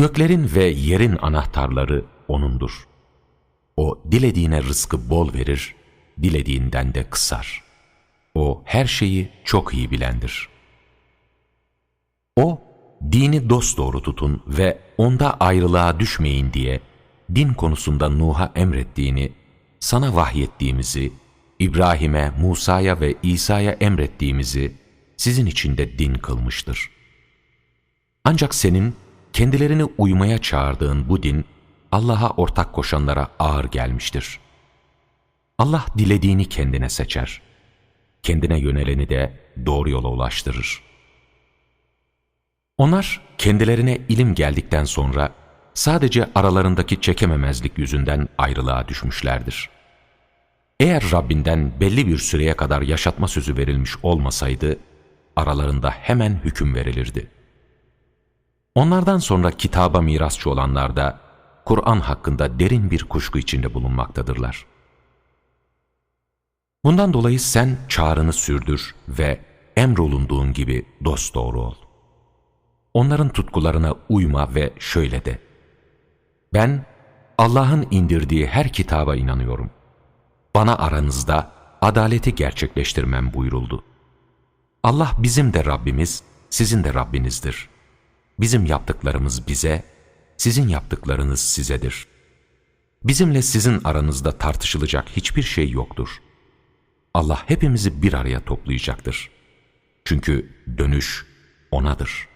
Göklerin ve yerin anahtarları O'nundur. O dilediğine rızkı bol verir, dilediğinden de kısar. O her şeyi çok iyi bilendir. O, dini dosdoğru tutun ve onda ayrılığa düşmeyin diye din konusunda Nuh'a emrettiğini, sana vahyettiğimizi, İbrahim'e, Musa'ya ve İsa'ya emrettiğimizi sizin için de din kılmıştır. Ancak senin kendilerini uymaya çağırdığın bu din, Allah'a ortak koşanlara ağır gelmiştir. Allah dilediğini kendine seçer. Kendine yöneleni de doğru yola ulaştırır. Onlar kendilerine ilim geldikten sonra sadece aralarındaki çekememezlik yüzünden ayrılığa düşmüşlerdir. Eğer Rabbinden belli bir süreye kadar yaşatma sözü verilmiş olmasaydı, aralarında hemen hüküm verilirdi. Onlardan sonra kitaba mirasçı olanlar da, Kur'an hakkında derin bir kuşku içinde bulunmaktadırlar. Bundan dolayı sen çağrını sürdür ve emrolunduğun gibi dosdoğru ol. Onların tutkularına uyma ve şöyle de. Ben Allah'ın indirdiği her kitaba inanıyorum. Bana aranızda adaleti gerçekleştirmem buyuruldu. Allah bizim de Rabbimiz, sizin de Rabbinizdir. Bizim yaptıklarımız bize, sizin yaptıklarınız sizedir. Bizimle sizin aranızda tartışılacak hiçbir şey yoktur. Allah hepimizi bir araya toplayacaktır. Çünkü dönüş O'nadır.''